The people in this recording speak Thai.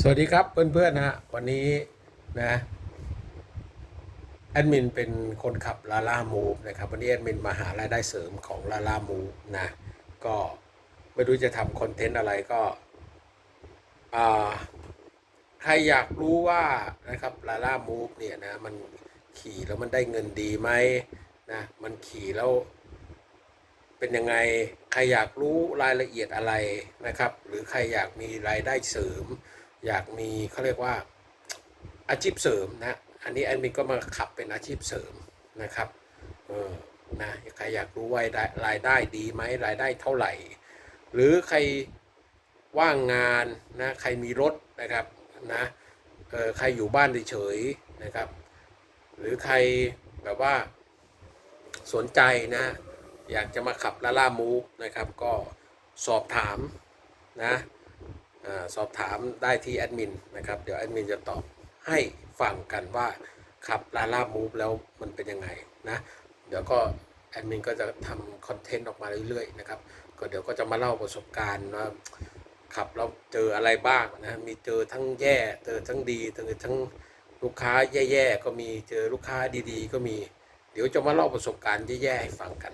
สวัสดีครับเพื่อนๆนะฮะวันนี้นะแอดมินเป็นคนขับลาล่ามูฟนะครับวันนี้แอดมินมาหารายได้เสริมของลาล่ามูฟนะก็ไม่รู้จะทำคอนเทนต์อะไรก็อ่าใครอยากรู้ว่านะครับลาล่ามูฟเนี่ยนะมันขี่แล้วมันได้เงินดีไหมนะมันขี่แล้วเป็นยังไงใครอยากรู้รายละเอียดอะไรนะครับ หรือใครอยากมีรายได้เสริม อยากมีเขาเรียกว่าอาชีพเสริมนะ อันนี้แอดมินก็มาขับเป็นอาชีพเสริมนะครับเออนะใครอยากรู้ว่ารายได้รายได้ดีไหมรายได้เท่าไหร่ หรือใครว่างงานนะใครมีรถนะครับนะเออใครอยู่บ้านเฉยๆนะครับ หรือใครแบบว่าสนใจนะ อยากจะมาขับลาล่ามูฟนะครับ ก็สอบถามนะ สอบถามได้ที่แอดมินนะครับ เดี๋ยวแอดมินจะตอบให้ฟังกันว่าขับลาลามูฟแล้วมันเป็นยังไงนะ เดี๋ยวก็แอดมินก็จะทำคอนเทนต์ออกมาเรื่อยๆนะครับ ก็เดี๋ยวก็จะมาเล่าประสบการณ์ว่าขับเราเจออะไรบ้างนะ มีเจอทั้งแย่เจอทั้งดีเจอทั้งลูกค้าแย่ๆก็มีเจอลูกค้าดีๆ ก็มี เดี๋ยวจะมาเล่าประสบการณ์แย่ๆให้ฟังกัน